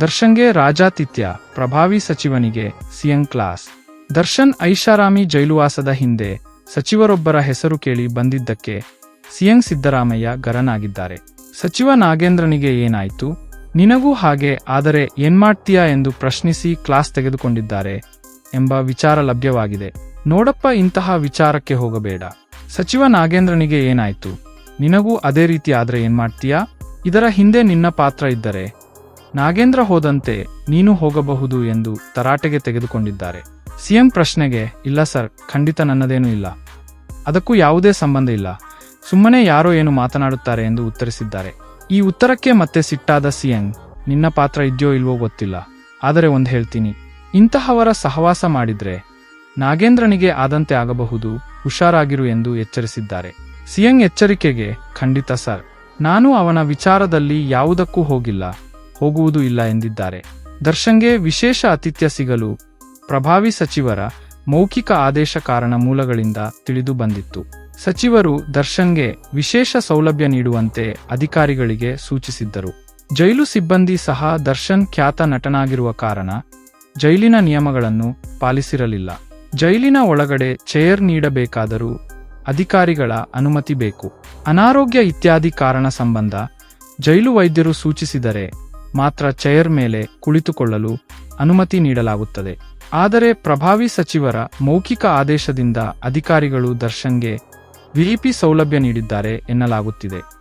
ದರ್ಶನ್ಗೆ ರಾಜಾತಿಥ್ಯ, ಪ್ರಭಾವಿ ಸಚಿವನಿಗೆ CM class. Darshan ಐಷಾರಾಮಿ ಜೈಲುವಾಸದ ಹಿಂದೆ ಸಚಿವರೊಬ್ಬರ ಹೆಸರು ಕೇಳಿ ಬಂದಿದ್ದಕ್ಕೆ ಸಿಎಂ ಸಿದ್ದರಾಮಯ್ಯ ಗರನಾಗಿದ್ದಾರೆ. ಸಚಿವ ನಾಗೇಂದ್ರನಿಗೆ ಏನಾಯ್ತು? ನಿನಗೂ ಹಾಗೆ, ಆದರೆ ಏನ್ಮಾಡ್ತೀಯಾ ಎಂದು ಪ್ರಶ್ನಿಸಿ ಕ್ಲಾಸ್ ತೆಗೆದುಕೊಂಡಿದ್ದಾರೆ ಎಂಬ ವಿಚಾರ ಲಭ್ಯವಾಗಿದೆ. ನೋಡಪ್ಪ, ಇಂತಹ ವಿಚಾರಕ್ಕೆ ಹೋಗಬೇಡ. ಸಚಿವ ನಾಗೇಂದ್ರನಿಗೆ ಏನಾಯ್ತು? ನಿನಗೂ ಅದೇ ರೀತಿ ಆದರೆ ಏನ್ಮಾಡ್ತೀಯಾ ಇದರ ಹಿಂದೆ ನಿನ್ನ ಪಾತ್ರ ಇದ್ದರೆ ನಾಗೇಂದ್ರ ಹೋದಂತೆ ನೀನು ಹೋಗಬಹುದು ಎಂದು ತರಾಟೆಗೆ ತೆಗೆದುಕೊಂಡಿದ್ದಾರೆ. ಸಿಎಂ ಪ್ರಶ್ನೆಗೆ, ಇಲ್ಲ ಸರ್, ಖಂಡಿತ ನನ್ನದೇನೂ ಇಲ್ಲ. ಅದಕ್ಕೂ ಯಾವುದೇ ಸಂಬಂಧ ಇಲ್ಲ. ಸುಮ್ಮನೆ ಯಾರೋ ಏನು ಮಾತನಾಡುತ್ತಾರೆ ಎಂದು ಉತ್ತರಿಸಿದ್ದಾರೆ. ಈ ಉತ್ತರಕ್ಕೆ ಮತ್ತೆ ಸಿಟ್ಟಾದ ಸಿಎಂ, ನಿನ್ನ ಪಾತ್ರ ಇದೆಯೋ ಇಲ್ವೋ ಗೊತ್ತಿಲ್ಲ. ಆದರೆ ಒಂದು ಹೇಳ್ತೀನಿ. ಇಂತಹವರ ಸಹವಾಸ ಮಾಡಿದ್ರೆ ನಾಗೇಂದ್ರನಿಗೆ ಆದಂತೆ ಆಗಬಹುದು, ಹುಷಾರಾಗಿರು ಎಂದು ಎಚ್ಚರಿಸಿದ್ದಾರೆ. ಸಿಎಂ ಎಚ್ಚರಿಕೆಗೆ, ಖಂಡಿತ ಸರ್. ನಾನು ಅವನ ವಿಚಾರದಲ್ಲಿ ಯಾವುದಕ್ಕೂ ಹೋಗಿಲ್ಲ. ಹೋಗುವುದೂ ಇಲ್ಲ ಎಂದಿದ್ದಾರೆ. ದರ್ಶನ್ಗೆ ವಿಶೇಷ ಆತಿಥ್ಯ ಸಿಗಲು ಪ್ರಭಾವಿ ಸಚಿವರ ಮೌಖಿಕ ಆದೇಶ ಕಾರಣ ಮೂಲಗಳಿಂದ ತಿಳಿದು ಬಂದಿತ್ತು. ಸಚಿವರು ದರ್ಶನ್ಗೆ ವಿಶೇಷ ಸೌಲಭ್ಯ ನೀಡುವಂತೆ ಅಧಿಕಾರಿಗಳಿಗೆ ಸೂಚಿಸಿದ್ದರು. ಜೈಲು ಸಿಬ್ಬಂದಿ ಸಹ ದರ್ಶನ್ ಖ್ಯಾತ ನಟನಾಗಿರುವ ಕಾರಣ ಜೈಲಿನ ನಿಯಮಗಳನ್ನು ಪಾಲಿಸಿರಲಿಲ್ಲ. ಜೈಲಿನ ಒಳಗಡೆ ಚೇರ್ ನೀಡಬೇಕಾದರೂ ಅಧಿಕಾರಿಗಳ ಅನುಮತಿ ಬೇಕು. ಅನಾರೋಗ್ಯ ಇತ್ಯಾದಿ ಕಾರಣ ಸಂಬಂಧ ಜೈಲು ವೈದ್ಯರು ಸೂಚಿಸಿದರೆ ಮಾತ್ರ ಚೇರ್ ಮೇಲೆ ಕುಳಿತುಕೊಳ್ಳಲು ಅನುಮತಿ ನೀಡಲಾಗುತ್ತದೆ. ಆದರೆ ಪ್ರಭಾವಿ ಸಚಿವರ ಮೌಖಿಕ ಆದೇಶದಿಂದ ಅಧಿಕಾರಿಗಳು ದರ್ಶನ್ಗೆ ವಿಐಪಿ ಸೌಲಭ್ಯ ನೀಡಿದ್ದಾರೆ ಎನ್ನಲಾಗುತ್ತಿದೆ.